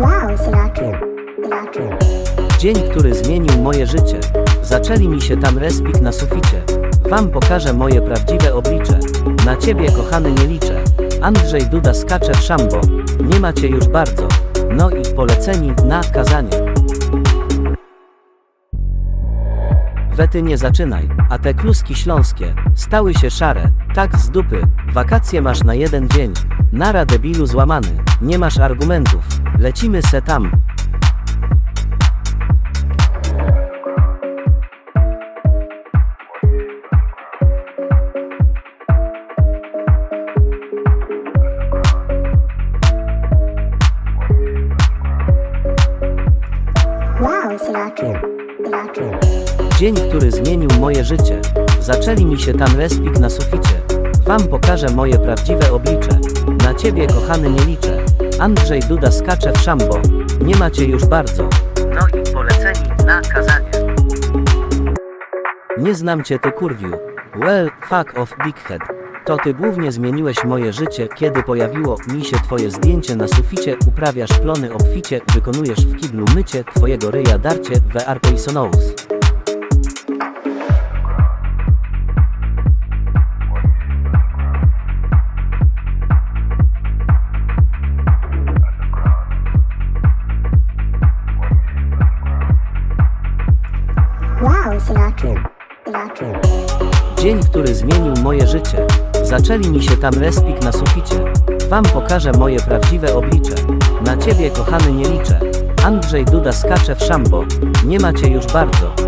Wow, Dzień, który zmienił moje życie. Zaczęli mi się tam respik na suficie. Wam pokażę moje prawdziwe oblicze. Na ciebie, kochany, nie liczę. Andrzej Duda skacze w szambo. Nie macie już bardzo. No i poleceni na kazanie. Wety nie zaczynaj, a te kluski śląskie stały się szare, tak z dupy, Wakacje masz na jeden dzień. Nara debilu złamany, nie masz argumentów. Lecimy se tam. Wow. Dzień, który zmienił moje życie. Zaczęli mi się tam respik na suficie. Wam pokażę moje prawdziwe oblicze. Na ciebie kochany nie liczę. Andrzej Duda skacze w szambo. Nie macie już bardzo. No i poleceni na kazanie. Nie znam cię ty kurwiu. Well, fuck off dickhead. To ty głównie zmieniłeś moje życie, kiedy pojawiło mi się twoje zdjęcie na suficie, uprawiasz plony obficie, wykonujesz w kiblu mycie, twojego ryja darcie, we arpoisonous. Wow, Sinatra. Sinatra. Dzień, który zmienił moje życie. Zaczęli mi się tam respik na suficie. Wam pokażę moje prawdziwe oblicze. Na ciebie kochany nie liczę. Andrzej Duda skacze w szambo. Nie macie już bardzo.